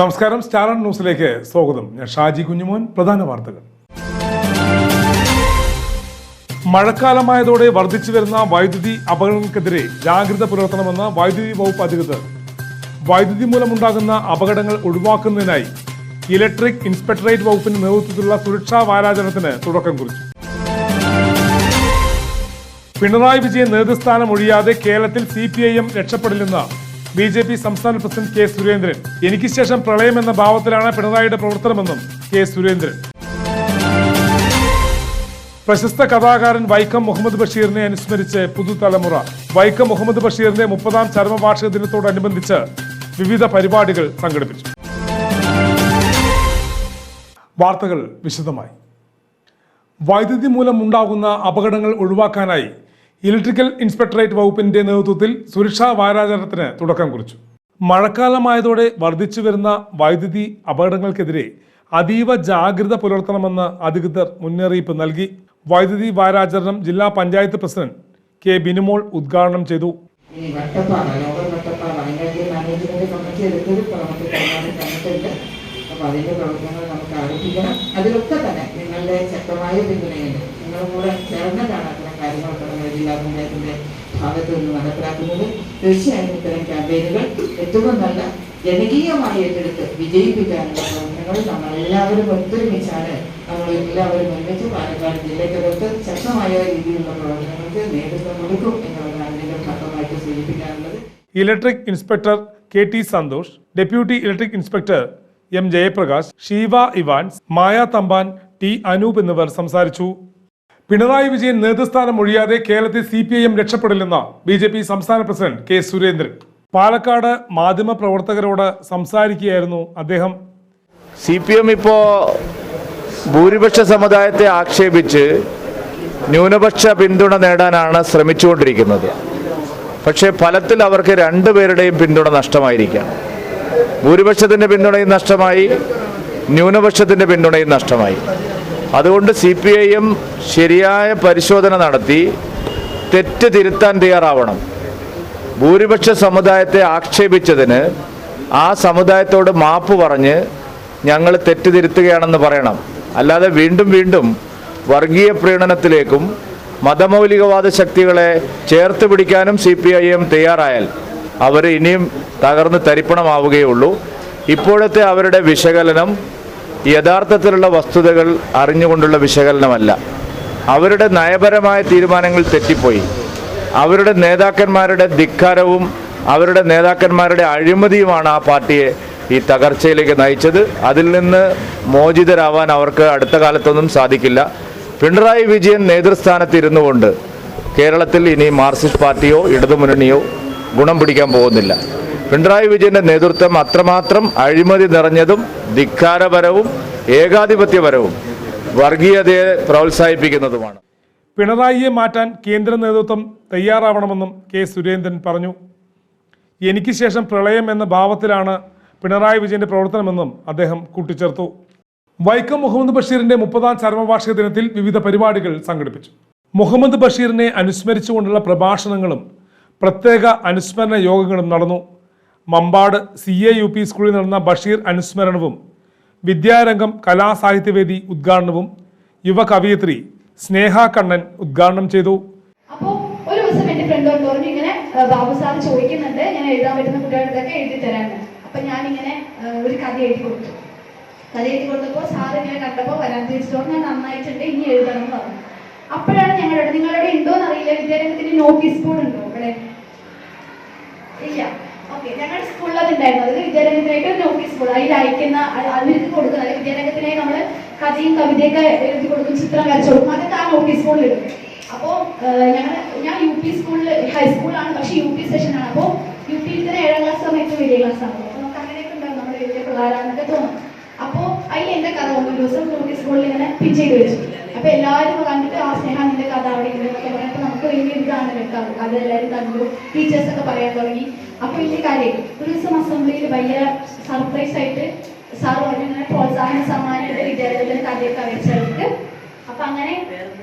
നമസ്കാരം സ്റ്റാർ ന്യൂസിലേക്ക് സ്വാഗതം. ഞാൻ ഷാജി കുഞ്ഞുമോൻ പ്രധാന വാർത്തകൾ. മഴക്കാലമായതോടെ വർദ്ധിച്ചു വരുന്ന വൈദ്യുതി അപകടങ്ങൾക്കെതിരെ ജാഗ്രത പുലർത്തണമെന്ന് വൈദ്യുതി വകുപ്പ് അധികൃതർ. വൈദ്യുതി മൂലമുണ്ടാകുന്ന അപകടങ്ങൾ ഒഴിവാക്കുന്നതിനായി ഇലക്ട്രിക് ഇൻസ്പെക്ടറേറ്റ് വകുപ്പിന്റെ നേതൃത്വത്തിലുള്ള സുരക്ഷാ വാരാചരണത്തിന് തുടക്കം കുറിച്ചു. പിണറായി വിജയൻ നേതൃസ്ഥാനം ഒഴിയാതെ കേരളത്തിൽ സി പി ഐ എം രക്ഷപ്പെടില്ലെന്ന് ബി ജെ പി സംസ്ഥാന പ്രസിഡന്റ് കെ സുരേന്ദ്രൻ. എനിക്ക് ശേഷം പ്രളയം എന്ന ഭാവത്തിലാണ് പിണറായിയുടെ പ്രവർത്തനമെന്നും കെ സുരേന്ദ്രൻ. പ്രശസ്ത കഥാകാരൻ വൈക്കം മുഹമ്മദ് ബഷീറിനെ അനുസ്മരിച്ച് പുതുതലമുറ. വൈക്കം മുഹമ്മദ് ബഷീറിന്റെ മുപ്പതാം ചരമവാർഷിക ദിനത്തോടനുബന്ധിച്ച് വിവിധ പരിപാടികൾ സംഘടിപ്പിച്ചു. വാർത്തകൾ വിശദമായി. വൈദ്യുതി മൂലം ഉണ്ടാകുന്ന അപകടങ്ങൾ ഒഴിവാക്കാനായി ഇലക്ട്രിക്കൽ ഇൻസ്പെക്ടറേറ്റ് വകുപ്പിന്റെ നേതൃത്വത്തിൽ സുരക്ഷാ വാരാചരണത്തിന് തുടക്കം കുറിച്ചു. മഴക്കാലമായതോടെ വർദ്ധിച്ചു വരുന്ന വൈദ്യുതി അപകടങ്ങൾക്കെതിരെ അതീവ ജാഗ്രത പുലർത്തണമെന്ന് അധികൃതർ മുന്നറിയിപ്പ് നൽകി. വൈദ്യുതി വാരാചരണം ജില്ലാ പഞ്ചായത്ത് പ്രസിഡന്റ് കെ ബിനുമോൾ ഉദ്ഘാടനം ചെയ്തു. അപ്പോൾ പ്രവർത്തനങ്ങൾ നമുക്ക് ആരംഭിക്കണം അതിലൊക്കെ തന്നെ നിങ്ങളുടെ ശക്തമായ പിന്തുണയുണ്ട്. നിങ്ങളും കൂടെ ചേർന്നിട്ടാണ് അത്തരം കാര്യങ്ങളൊക്കെ ജില്ലാ പഞ്ചായത്തിന്റെ ഭാഗത്ത് നിന്ന് നടപ്പിലാക്കുന്നത് തീർച്ചയായും ഇത്തരം ക്യാമ്പയിനുകൾ ഏറ്റവും നല്ല ജനകീയമായി ഏറ്റെടുത്ത് വിജയിപ്പിക്കാനുള്ള പ്രവർത്തനങ്ങൾ നമ്മൾ എല്ലാവരും ഒത്തൊരുമിച്ചാണ് നമ്മൾ എല്ലാവരും ഒരുമിച്ച് പാലക്കാട് ജില്ലയ്ക്കകത്ത് ശക്തമായ രീതിയിലുള്ള പ്രവർത്തനങ്ങൾക്ക് നേതൃത്വം കൊടുക്കും എന്നുള്ളതാണ് ഇതിന്റെ ഭാഗമായിട്ട് സൂചിപ്പിക്കാനുള്ളത്. Electric inspector K T Santhosh deputy electric inspector M Jayaprakash Sheeva Evans Maya Thampan T Anoop എന്നിവർ സംസാരിച്ചു. പിണറായി വിജയൻ നേതൃസ്ഥാനം ഒഴിയാതെ കേരളത്തിൽ സി പി ഐ എം രക്ഷപ്പെടില്ലെന്ന് ബി ജെ പി സംസ്ഥാന പ്രസിഡന്റ് കെ സുരേന്ദ്രൻ. പാലക്കാട് മാധ്യമ പ്രവർത്തകരോട് സംസാരിക്കുകയായിരുന്നു അദ്ദേഹം. സി പി എം ഇപ്പോൾ ഭൂരിപക്ഷ സമുദായത്തെ ആക്ഷേപിച്ച് ന്യൂനപക്ഷ പിന്തുണ നേടാനാണ് ശ്രമിച്ചുകൊണ്ടിരിക്കുന്നത്. പക്ഷേ ഫലത്തിൽ അവർക്ക് രണ്ടുപേരുടെയും പിന്തുണ നഷ്ടമായിരിക്കാം ഭൂരിപക്ഷത്തിന്റെ പിന്തുണയും നഷ്ടമായി ന്യൂനപക്ഷത്തിന്റെ പിന്തുണയും നഷ്ടമായി. അതുകൊണ്ട് സി പി ഐ എം ശരിയായ പരിശോധന നടത്തി തെറ്റ് തിരുത്താൻ തയ്യാറാവണം. ഭൂരിപക്ഷ സമുദായത്തെ ആക്ഷേപിച്ചതിന് ആ സമുദായത്തോട് മാപ്പ് പറഞ്ഞ് ഞങ്ങൾ തെറ്റ് തിരുത്തുകയാണെന്ന് പറയണം. അല്ലാതെ വീണ്ടും വീണ്ടും വർഗീയ പ്രീണനത്തിലേക്കും മതമൗലികവാദ ശക്തികളെ ചേർത്ത് പിടിക്കാനും സി പി ഐ എം തയ്യാറായാൽ അവർ ഇനിയും തകർന്ന് തരിപ്പണമാവുകയുള്ളൂ. ഇപ്പോഴത്തെ അവരുടെ വിശകലനം യഥാർത്ഥത്തിലുള്ള വസ്തുതകൾ അറിഞ്ഞുകൊണ്ടുള്ള വിശകലനമല്ല. അവരുടെ നയപരമായ തീരുമാനങ്ങൾ തെറ്റിപ്പോയി. അവരുടെ നേതാക്കന്മാരുടെ ധിക്കാരവും അവരുടെ നേതാക്കന്മാരുടെ അഴിമതിയുമാണ് ആ പാർട്ടിയെ ഈ തകർച്ചയിലേക്ക് നയിച്ചത്. അതിൽ നിന്ന് മോചിതരാവാൻ അവർക്ക് അടുത്ത കാലത്തൊന്നും സാധിക്കില്ല. പിണറായി വിജയൻ നേതൃസ്ഥാനത്ത് ഇരുന്നു കൊണ്ട് കേരളത്തിൽ ഇനി മാർക്സിസ്റ്റ് പാർട്ടിയോ ഇടതുമുന്നണിയോ ഗുണം പിടിക്കാൻ പോകുന്നില്ല. പിണറായി വിജയന്റെ നേതൃത്വം അത്രമാത്രം അഴിമതി നിറഞ്ഞതും ധിക്കാരപരവും ഏകാധിപത്യപരവും വർഗീയതയെ പ്രോത്സാഹിപ്പിക്കുന്നതുമാണ്. പിണറായിയെ മാറ്റാൻ കേന്ദ്ര നേതൃത്വം തയ്യാറാവണമെന്നും കെ സുരേന്ദ്രൻ പറഞ്ഞു. എനിക്ക് ശേഷം പ്രളയം എന്ന ഭാവത്തിലാണ് പിണറായി വിജയന്റെ പ്രവർത്തനമെന്നും അദ്ദേഹം കൂട്ടിച്ചേർത്തു. വൈക്കം മുഹമ്മദ് ബഷീറിന്റെ മുപ്പതാം ചരമവാർഷിക ദിനത്തിൽ വിവിധ പരിപാടികൾ സംഘടിപ്പിച്ചു. മുഹമ്മദ് ബഷീറിനെ അനുസ്മരിച്ചുകൊണ്ടുള്ള പ്രഭാഷണങ്ങളും പ്രത്യേക അനുസ്മരണ യോഗങ്ങളും നടന്നു. Mambad C A U P സ്കൂളിൽ നടന്ന ബഷീർ അനുസ്മരണവും വിദ്യാരംഗം കലാസാഹിത്യവേദി ഉദ്ഘാടനവും യുവ കവയിത്രി സ്നേഹ കണ്ണൻ ഉദ്ഘാടനം ചെയ്തു. അപ്പോൾ ഒരു ദിവസം എന്റെ ഫ്രണ്ട് വന്ന് പറഞ്ഞു ഇങ്ങനെ ബാബു സാർ ചോദിക്കുന്നുണ്ട് ഞാൻ എഴുതാൻ പറ്റുന്ന കുട്ടികളുടെ എഴുതി തരാമെന്ന് അപ്പൊ ഞാൻ ഇങ്ങനെ ഒരു കഥ എഴുതി കൊടുത്തു. കഥ എഴുതി കൊടുത്തപ്പോൾ സാർ ഇങ്ങനെ കണ്ടപ്പോൾ വരാൻ തിരിച്ചോണ്ട് ഞാൻ നന്നായിട്ടുണ്ട് ഇനി എഴുതണം എന്ന് പറഞ്ഞു. അപ്പോഴാണ് ഞങ്ങളുടെ നിങ്ങളുടെ ഉണ്ടോ എന്നറിയില്ല വിദ്യാരംഗത്തിന് നോട്ടീസ് ബോർഡ് ഉണ്ടോ ഇവിടെ ഞങ്ങളുടെ സ്കൂളിൽ അതുണ്ടായിരുന്നു അതിൽ വിദ്യാരംഗത്തിനായിട്ട് ഒരു നോട്ടീസ് ബോർഡ് അതിൽ അയക്കുന്ന അവർക്ക് കൊടുക്കുന്ന അല്ലെങ്കിൽ വിദ്യാരംഗത്തിനായി നമ്മൾ കഥയും കവിതയൊക്കെ എഴുതി കൊടുക്കും ചിത്രം വരച്ചു കൊടുക്കും അതൊക്കെ ആ നോട്ടീസ് ബോർഡിൽ ഇടും. അപ്പോൾ ഞങ്ങൾ ഞാൻ യു പി സ്കൂളിൽ ഹൈസ്കൂളാണ് പക്ഷേ യു പി സെഷനാണ്. അപ്പോൾ യു പിയിൽ തന്നെ ഏഴാം ക്ലാസ് സമയത്ത് വലിയ ക്ലാസ് ആണ്. അപ്പോൾ നമുക്ക് അങ്ങനെയൊക്കെ ഉണ്ടാവും. നമ്മൾ വലിയ പിള്ളേരാണെന്നൊക്കെ തോന്നും. അപ്പോൾ അതിൽ എന്റെ കഥ ഒരു ദിവസം നോട്ടീസ് ബോർഡിൽ ഇങ്ങനെ പിൻ ചെയ്ത് വെച്ചു. അപ്പോൾ എല്ലാവരും കണ്ടിട്ട് ആ സ്നേഹ നിന്റെ കഥ അവിടെ ഉണ്ട് എന്നൊക്കെ നമുക്ക് വലിയ ഇതാണ് കേട്ടോ അത് എല്ലാവരും കണ്ടു ടീച്ചേഴ്സ് ഒക്കെ പറയാൻ തുടങ്ങി. അപ്പോൾ ഈ കാര്യം ഒരു ദിവസം അസംബ്ലിയിൽ വലിയ സർപ്രൈസ് ആയിട്ട് സാർ പറഞ്ഞു പ്രോത്സാഹന സമ്മാനമായിട്ട് വിദ്യാലയത്തിലെ കഥയൊക്കെ അറിയിച്ചവർക്ക് അപ്പൊ അങ്ങനെ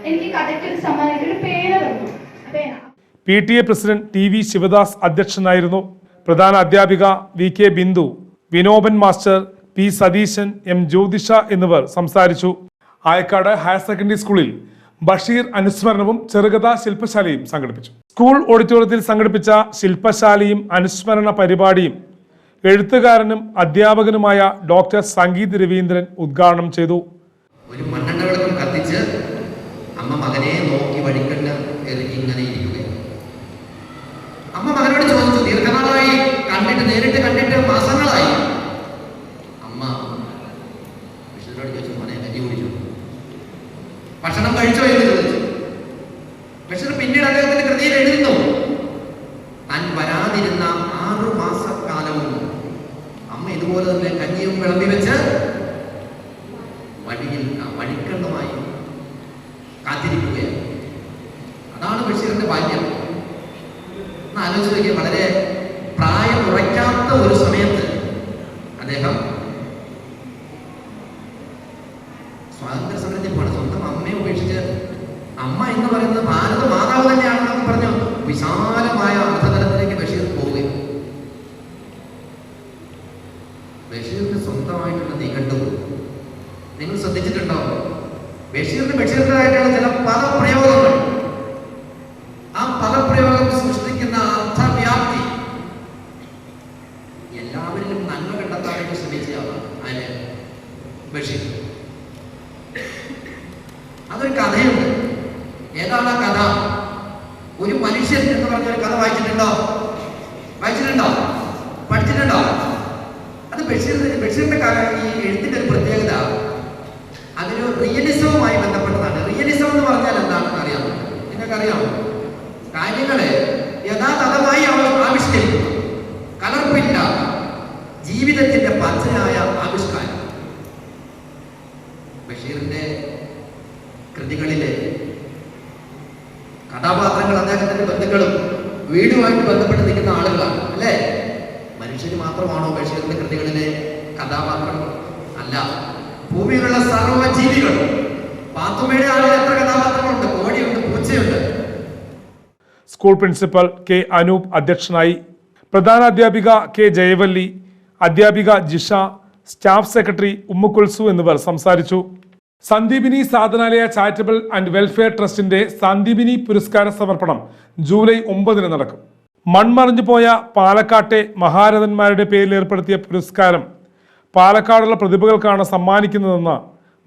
എനിക്ക് കഥയ്ക്ക് ഒരു സമ്മാനമായിട്ട് പേന തന്നു. പേന. P T A president T V Sivadas അധ്യക്ഷനായിരുന്നു. പ്രധാന അധ്യാപിക V K Bindu Vinoban master P Satheesan M Jyothisha എന്നിവർ സംസാരിച്ചു. ആയക്കാട് ഹയർ സെക്കൻഡറി സ്കൂളിൽ ബഷീർ അനുസ്മരണവും ചെറുകഥാ ശില്പശാലയും സംഘടിപ്പിച്ചു. സ്കൂൾ ഓഡിറ്റോറിയത്തിൽ സംഘടിപ്പിച്ച ശില്പശാലയും അനുസ്മരണ പരിപാടിയും എഴുത്തുകാരനും അധ്യാപകനുമായ ഡോക്ടർ സംഗീത് രവീന്ദ്രൻ ഉദ്ഘാടനം ചെയ്തു. ഒരു മണ്ണെണ്ണ വിളക്കും കത്തിച്ച് അമ്മ മകനെ നോക്കി വഴിക്കണ്ണ് എറിഞ്ഞ് ഇങ്ങനെ ഇരിക്കുകയാണ്. അമ്മ മകനോട് ചോദിച്ചു ദീർഘനാളായി കണ്ടിട്ട് നേരിട്ട് കണ്ടിട്ട് മാസങ്ങളായി? അമ്മ വിഷ്ണുവിനോട് ചോദിച്ചു മോനെ കഞ്ഞി കുടിച്ചു? ഭക്ഷണം കഴിച്ചോ? എന്ന് ചോദിച്ചു. എഴുതുന്നു. താൻ വരാതിരുന്ന ആറു മാസക്കാലവും അമ്മ ഇതുപോലെ തന്നെ കഞ്ഞിയും വിളമ്പി വെച്ച് വഴിയിൽ വഴിക്കണ്ണുമായി കാത്തിരിക്കുകയാണ്. അതാണ് ബഷീറിന്റെ ബാല്യം ഒന്ന് ആലോചിച്ച് വളരെ പ്രായം ഉറയ്ക്കാത്ത ഒരു സമയത്ത് അദ്ദേഹം സ്വാതന്ത്ര്യ സമരത്തിൽ പോകണം സ്വന്തം അമ്മയെ ഉപേക്ഷിച്ച് അമ്മ എന്ന് പറയുന്നത് ഭാരത മാതാവ് തന്നെയാണെന്നൊക്കെ പറഞ്ഞു വിശാലമായ അർത്ഥതലത്തിലേക്ക് ബഷീർ പോവുകയാണ് ബഷീറിന് സ്വന്തമായിട്ടുള്ള നിഘണ്ടു നിങ്ങൾ ശ്രദ്ധിച്ചിട്ടുണ്ടോ? ബഷീറിന് ബഷീറിന്റെതായിട്ടുള്ള ചില പദപ്രയോഗങ്ങൾ. ആ പദപ്രയോഗം സൃഷ്ടിക്കുന്ന അർത്ഥവ്യാപ്തി. എല്ലാവരിലും നന്മ കണ്ടെത്താനായിട്ട് ശ്രമിച്ചതാണ് അതിന് ബഷീർ. അതൊരു കഥയുണ്ട്. ഏതാണ് കഥ? ഒരു മനുഷ്യൻ എന്ന് പറഞ്ഞ ഒരു കഥ വായിച്ചിട്ടുണ്ടോ? വായിച്ചിട്ടുണ്ടോ? പഠിച്ചിട്ടുണ്ടോ? അത് ബഷീറിന്റെ ബഷീറിന്റെ ഈ എഴുത്തിന്റെ ഒരു പ്രത്യേകത അതൊരു റിയലിസവുമായി ബന്ധപ്പെട്ടതാണ്. റിയലിസം എന്ന് പറഞ്ഞാൽ എന്താണെന്ന് അറിയാമോ? നിങ്ങൾക്കറിയാമോ? കാര്യങ്ങളെ യഥാതഥമായി അവർ ആവിഷ്കരിക്കും കലർപ്പില്ല ജീവിതത്തിന്റെ പച്ചയായ ആവിഷ്കാരം. ബഷീറിന്റെ കൃതികളിലെ വീടുമായിട്ട് ബന്ധപ്പെട്ട് നിൽക്കുന്ന ആളുകളാണ് അല്ലേ? മനുഷ്യന് മാത്രമാണോ ബഷീറിന്റെ കൃതികളിലെ കഥാപാത്രം? അല്ല. ഭൂമിയിലുള്ള സർവജീവികളും പാത്തുമ്മയുടെ ആളുകൾ എത്ര കഥാപാത്രങ്ങളുണ്ട്? കോടിയുണ്ട് പൂച്ചയുണ്ട്. സ്കൂൾ പ്രിൻസിപ്പൽ കെ അനൂപ് അധ്യക്ഷനായി പ്രധാന അധ്യാപിക കെ ജയവല്ലി അധ്യാപിക ജിഷ സ്റ്റാഫ് സെക്രട്ടറി ഉമ്മുക്കുൽസു എന്നിവർ സംസാരിച്ചു. Sandeepini Sadhanalaya charitable and welfare ട്രസ്റ്റിന്റെ സന്ദീപിനി പുരസ്കാര സമർപ്പണം ജൂലൈ ഒമ്പതിന് നടക്കും. മൺമറിഞ്ഞു പോയ പാലക്കാട്ടെ മഹാരഥന്മാരുടെ പേരിൽ ഏർപ്പെടുത്തിയ പുരസ്കാരം പാലക്കാടുള്ള പ്രതിഭകൾക്കാണ് സമ്മാനിക്കുന്നതെന്ന്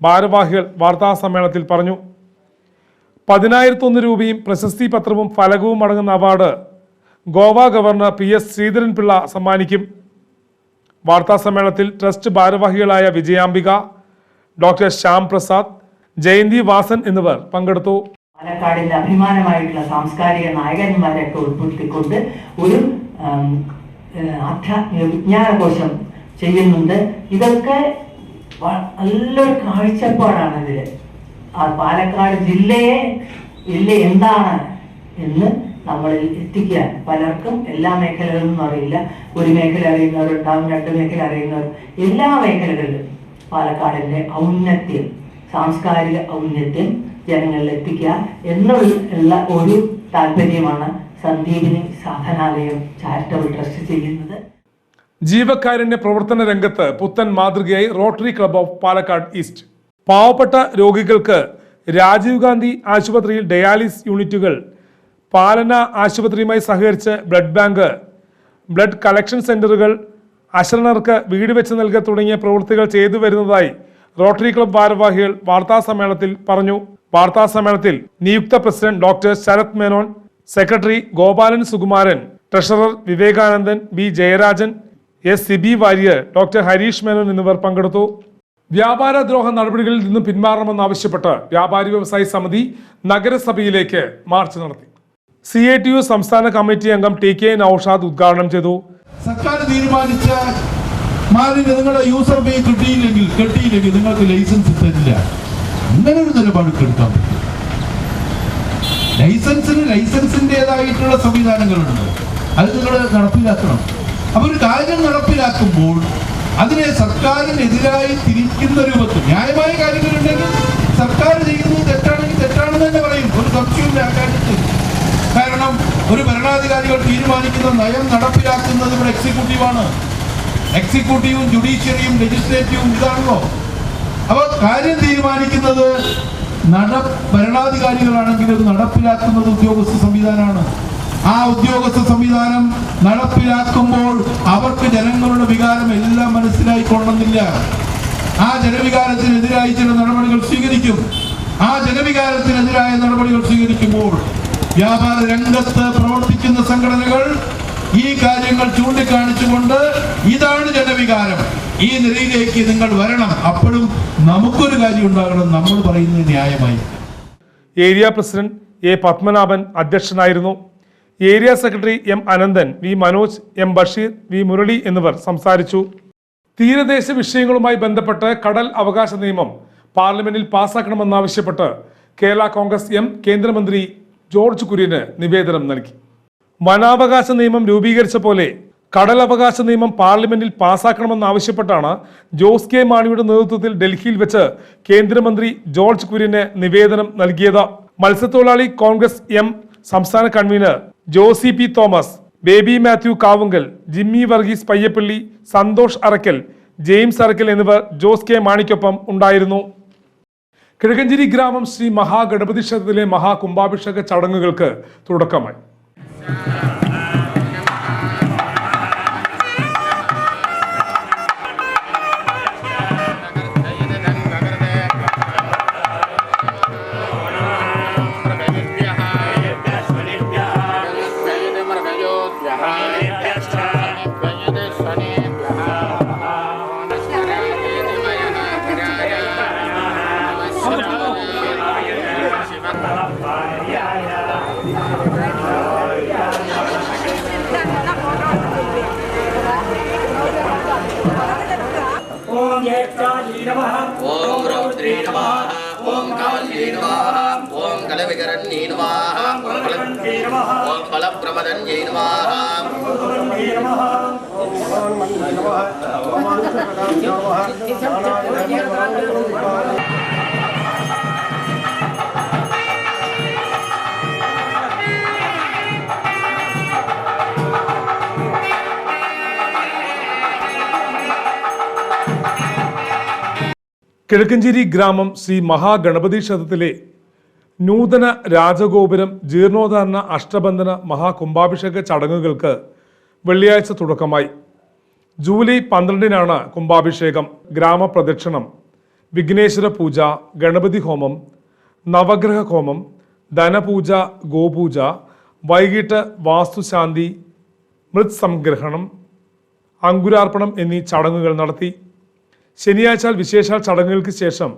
ഭാരവാഹികൾ വാർത്താ സമ്മേളനത്തിൽ പറഞ്ഞു. പതിനായിരത്തൊന്ന് രൂപയും പ്രശസ്തി പത്രവും ഫലകവും അടങ്ങുന്ന award Goa governor P S Sreedharan Pillai സമ്മാനിക്കും. വാർത്താ സമ്മേളനത്തിൽ ട്രസ്റ്റ് ഭാരവാഹികളായ വിജയാംബിക ഡോക്ടർ ശ്യാം പ്രസാദ് ജയന്തി വാസൻ എന്നിവർ പങ്കെടുത്തു. പാലക്കാടിന്റെ അഭിമാനമായിട്ടുള്ള സാംസ്കാരിക നായകന്മാരെയൊക്കെ ഉൾപ്പെടുത്തിക്കൊണ്ട് ഒരു അധ്യാത്മിക വിജ്ഞാനകോശം ചെയ്യുന്നുണ്ട്. ഇതൊക്കെ നല്ലൊരു കാഴ്ചപ്പാടാണ് ഇതിൽ. ആ പാലക്കാട് ജില്ലയെ ജില്ല എന്താണ് എന്ന് നമ്മളിൽ എത്തിക്കാൻ പലർക്കും എല്ലാ മേഖലകളിലും അറിയില്ല. ഒരു മേഖല അറിയുന്നവരുണ്ടാവും രണ്ട് മേഖല അറിയുന്നവർ. എല്ലാ മേഖലകളിലും. പാലക്കാടിന്റെ ഔന്നത്യം സാംസ്കാരിക ഔന്നത്യം ജനങ്ങളിൽ എത്തിക്കുക എന്നുള്ള ഒരു താല്പര്യമാണ് സന്ദീപിനി സാധനാലയം ചാരിറ്റബിൾ ട്രസ്റ്റ് ചെയ്യുന്നത്. ജീവക്കാരുണ്യ പ്രവർത്തന രംഗത്ത് പുത്തൻ മാതൃകയായി rotary club of Palakkad east. പാവപ്പെട്ട രോഗികൾക്ക് രാജീവ് ഗാന്ധി ആശുപത്രിയിൽ ഡയാലിസ് യൂണിറ്റുകൾ പാലന ആശുപത്രിയുമായി സഹകരിച്ച് ബ്ലഡ് ബാങ്ക് ബ്ലഡ് കളക്ഷൻ സെന്ററുകൾ അശരണർക്ക് വീട് വെച്ച് നൽകുക തുടങ്ങിയ പ്രവൃത്തികൾ ചെയ്തു വരുന്നതായി റോട്ടറി ക്ലബ് ഭാരവാഹികൾ വാർത്താ സമ്മേളനത്തിൽ പറഞ്ഞു. വാർത്താ സമ്മേളനത്തിൽ നിയുക്ത president doctor Sarath Menon secretary Gopalan Sukumaran treasurer Vivekanandan B Jayarajan S Sibi Warrier doctor Harish Menon എന്നിവർ പങ്കെടുത്തു. വ്യാപാര ദ്രോഹ നടപടികളിൽ നിന്നും പിന്മാറണമെന്നാവശ്യപ്പെട്ട് വ്യാപാരി വ്യവസായി സമിതി നഗരസഭയിലേക്ക് മാർച്ച് നടത്തി. സി ഐ ടി യു സംസ്ഥാന കമ്മിറ്റി അംഗം ടി കെ നൌഷാദ് ഉദ്ഘാടനം ചെയ്തു. സർക്കാർ തീരുമാനിച്ച മാലിന്യ നിങ്ങളുടെ യൂസർ പേ കിട്ടിയില്ലെങ്കിൽ കിട്ടിയില്ലെങ്കിൽ നിങ്ങൾക്ക് ലൈസൻസ് തരില്ല. അങ്ങനെ ഒരു നിലപാട് എടുക്കാൻ പറ്റും. ലൈസൻസിന് ലൈസൻസിന്റെതായിട്ടുള്ള സംവിധാനങ്ങളുണ്ട്. അത് നിങ്ങൾ നടപ്പിലാക്കണം. അപ്പൊ ഒരു കാര്യം നടപ്പിലാക്കുമ്പോൾ അതിനെ സർക്കാരിനെതിരായി തിരിക്കുന്ന രൂപത്തിൽ ന്യായമായ കാര്യങ്ങളുണ്ടെങ്കിൽ സർക്കാർ ചെയ്യുന്നത് തെറ്റാണെങ്കിൽ തെറ്റാണെന്ന് തന്നെ പറയും. ഒരു സംശയമില്ല ആ കാരണം ഒരു ഭരണാധികാരികൾ തീരുമാനിക്കുന്ന നയം നടപ്പിലാക്കുന്നത് ഇവിടെ എക്സിക്യൂട്ടീവാണ് എക്സിക്യൂട്ടീവും ജുഡീഷ്യറിയും ലെജിസ്ലേറ്റീവും ഇതാണല്ലോ. അപ്പൊ കാര്യം തീരുമാനിക്കുന്നത് നട ഭരണാധികാരികളാണെങ്കിൽ അത് നടപ്പിലാക്കുന്നത് ഉദ്യോഗസ്ഥ സംവിധാനമാണ്. ആ ഉദ്യോഗസ്ഥ സംവിധാനം നടപ്പിലാക്കുമ്പോൾ അവർക്ക് ജനങ്ങളുടെ വികാരം എല്ലാം മനസ്സിലായിക്കൊള്ളുന്നില്ല ആ ജനവികാരത്തിനെതിരായി ചില നടപടികൾ സ്വീകരിക്കും. ആ ജനവികാരത്തിനെതിരായ നടപടികൾ സ്വീകരിക്കുമ്പോൾ വ്യാപാര രംഗത്ത് പ്രവർത്തിക്കുന്ന സംഘടനകൾ ഈ കാര്യങ്ങൾ ചൂണ്ടിക്കാണിച്ചുകൊണ്ട് ഇതാണ് ജനവികാരം. ഈ നിലയിലേക്ക് നിങ്ങൾ വരണം. അപ്പോഴും നമുക്കൊരു കാര്യം ഉണ്ടാകണം. നമ്മൾ പറയുന്നത് ന്യായമായി. ഏരിയ പ്രസിഡന്റ് എ പത്മനാഭൻ അധ്യക്ഷനായിരുന്നു. Area secretary M Ananthan V Manoj M Basheer V Murali എന്നിവർ സംസാരിച്ചു. തീരദേശ വിഷയങ്ങളുമായി ബന്ധപ്പെട്ട് കടൽ അവകാശ നിയമം പാർലമെന്റിൽ പാസ്സാക്കണമെന്നാവശ്യപ്പെട്ട് കേരള കോൺഗ്രസ് എം കേന്ദ്രമന്ത്രി ജോർജ് കുര്യന് നിവേദനം നൽകി. വനാവകാശ നിയമം രൂപീകരിച്ച പോലെ കടലവകാശ നിയമം പാർലമെന്റിൽ പാസാക്കണമെന്നാവശ്യപ്പെട്ടാണ് ജോസ് കെ മാണിയുടെ നേതൃത്വത്തിൽ ഡൽഹിയിൽ വെച്ച് കേന്ദ്രമന്ത്രി ജോർജ് കുര്യന് നിവേദനം നൽകിയത്. മത്സ്യത്തൊഴിലാളി കോൺഗ്രസ് എം സംസ്ഥാന convener Josy P Thomas Baby Mathew Kavungal Jimmy Varghese Payyappally Santhosh Arakkal James Arakkal എന്നിവർ ജോസ് കെ മാണിക്കൊപ്പം ഉണ്ടായിരുന്നു. കിഴക്കഞ്ചേരി ഗ്രാമം ശ്രീ മഹാഗണപതി ക്ഷേത്രത്തിലെ മഹാകുംഭാഭിഷേക ചടങ്ങുകൾക്ക് തുടക്കമായി. കിഴക്കഞ്ചേരി ഗ്രാമം ശ്രീ മഹാഗണപതി ക്ഷേത്രത്തിലെ നൂതന രാജഗോപുരം ജീർണോദ്ധാരണ അഷ്ടബന്ധന മഹാകുംഭാഭിഷേക ചടങ്ങുകൾക്ക് വെള്ളിയാഴ്ച തുടക്കമായി. ജൂലൈ പന്ത്രണ്ടിനാണ് കുംഭാഭിഷേകം ഗ്രാമപ്രദക്ഷിണം വിഘ്നേശ്വര പൂജ ഗണപതി ഹോമം നവഗ്രഹ ഹോമം ധനപൂജ ഗോപൂജ വൈകിട്ട് വാസ്തുശാന്തി മൃത് സംഗ്രഹണം അങ്കുരാർപ്പണം എന്നീ ചടങ്ങുകൾ നടത്തി. ശനിയാഴ്ച വിശേഷാൽ ചടങ്ങുകൾക്ക് ശേഷം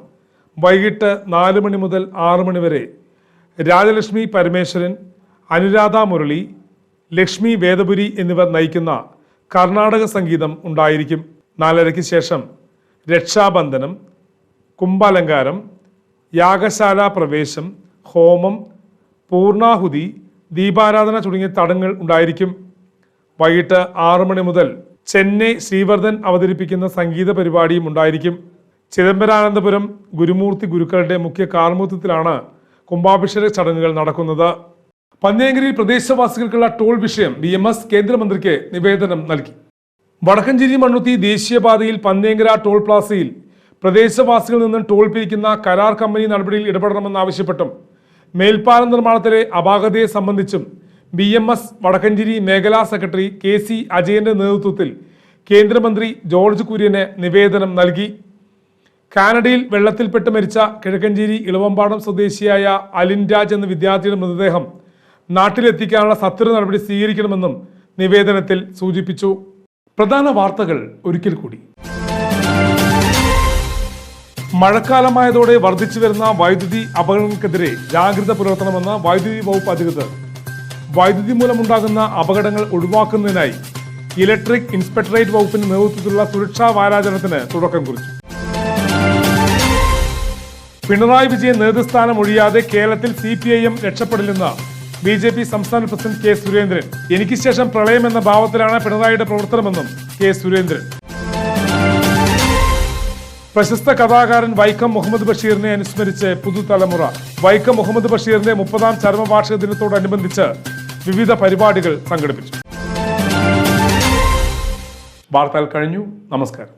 വൈകിട്ട് നാല് മണി മുതൽ ആറ് മണി വരെ രാജലക്ഷ്മി പരമേശ്വരൻ അനുരാധ മുരളി ലക്ഷ്മി വേദപുരി എന്നിവർ നയിക്കുന്ന കർണാടക സംഗീതം ഉണ്ടായിരിക്കും. നാലരയ്ക്ക് ശേഷം രക്ഷാബന്ധനം കുംഭാലങ്കാരം യാഗശാല പ്രവേശം ഹോമം പൂർണാഹുതി ദീപാരാധന തുടങ്ങിയ തടങ്ങൾ ഉണ്ടായിരിക്കും. വൈകിട്ട് ആറു മണി മുതൽ ചെന്നൈ ശ്രീവർദ്ധൻ അവതരിപ്പിക്കുന്ന സംഗീത പരിപാടിയും ഉണ്ടായിരിക്കും. ചിദംബരാനന്തപുരം ഗുരുമൂർത്തി ഗുരുക്കളുടെ മുഖ്യ കാർമൂത്വത്തിലാണ് കുംഭാഭിഷേക ചടങ്ങുകൾ നടക്കുന്നത്. പന്നിയങ്കരിയിൽ പ്രദേശവാസികൾക്കുള്ള ടോൾ വിഷയം ബി എം എസ് കേന്ദ്രമന്ത്രിക്ക് നിവേദനം നൽകി. വടക്കഞ്ചേരി മണ്ണുത്തി ദേശീയപാതയിൽ പന്നിയങ്കര ടോൾ പ്ലാസയിൽ പ്രദേശവാസികളിൽ നിന്നും ടോൾ പിരിക്കുന്ന കരാർ കമ്പനി നടപടിയിൽ ഇടപെടണമെന്നാവശ്യപ്പെട്ടും മേൽപ്പാലം നിർമ്മാണത്തിലെ അപാകതയെ സംബന്ധിച്ചും ബി എം എസ് വടക്കഞ്ചേരി മേഖലാ സെക്രട്ടറി കെ സി അജയന്റെ നേതൃത്വത്തിൽ കേന്ദ്രമന്ത്രി ജോർജ് കുര്യന് നിവേദനം നൽകി. കാനഡയിൽ വെള്ളത്തിൽപ്പെട്ട് മരിച്ച കിഴക്കഞ്ചേരി ഇളവമ്പാടം സ്വദേശിയായ അലിൻ രാജ് എന്ന വിദ്യാർത്ഥിയുടെ മൃതദേഹം നാട്ടിലെത്തിക്കാനുള്ള സത്വര നടപടി സ്വീകരിക്കണമെന്നും നിവേദനത്തിൽ സൂചിപ്പിച്ചു. പ്രധാന വാർത്തകൾ ഒരിക്കൽ കൂടി. മഴക്കാലമായതോടെ വർദ്ധിച്ചു വരുന്ന വൈദ്യുതി അപകടങ്ങൾക്കെതിരെ ജാഗ്രത പുലർത്തണമെന്ന് വൈദ്യുതി വകുപ്പ് അധികൃതർ. വൈദ്യുതി മൂലമുണ്ടാകുന്ന അപകടങ്ങൾ ഒഴിവാക്കുന്നതിനായി ഇലക്ട്രിക് ഇൻസ്പെക്ടറേറ്റ് വകുപ്പിന്റെ നേതൃത്വത്തിലുള്ള സുരക്ഷാ വാരാചരണത്തിന് തുടക്കം കുറിച്ചു. പിണറായി വിജയൻ നേതൃസ്ഥാനം ഒഴിയാതെ കേരളത്തിൽ സി പി ഐ എം രക്ഷപ്പെടില്ലെന്ന് ബി ജെ പി സംസ്ഥാന പ്രസിഡന്റ് കെ സുരേന്ദ്രൻ. എനിക്ക് ശേഷം പ്രളയം എന്ന ഭാവത്തിലാണ് പിണറായിയുടെ പ്രവർത്തനമെന്നും കെ സുരേന്ദ്രൻ. പ്രശസ്ത കഥാകാരൻ വൈക്കം മുഹമ്മദ് ബഷീറിനെ അനുസ്മരിച്ച് പുതുതലമുറ. വൈക്കം മുഹമ്മദ് ബഷീറിന്റെ മുപ്പതാം ചരമവാർഷിക ദിനത്തോടനുബന്ധിച്ച് വിവിധ പരിപാടികൾ സംഘടിപ്പിച്ചു. വാർത്തകൾ കഴിഞ്ഞു. നമസ്കാരം.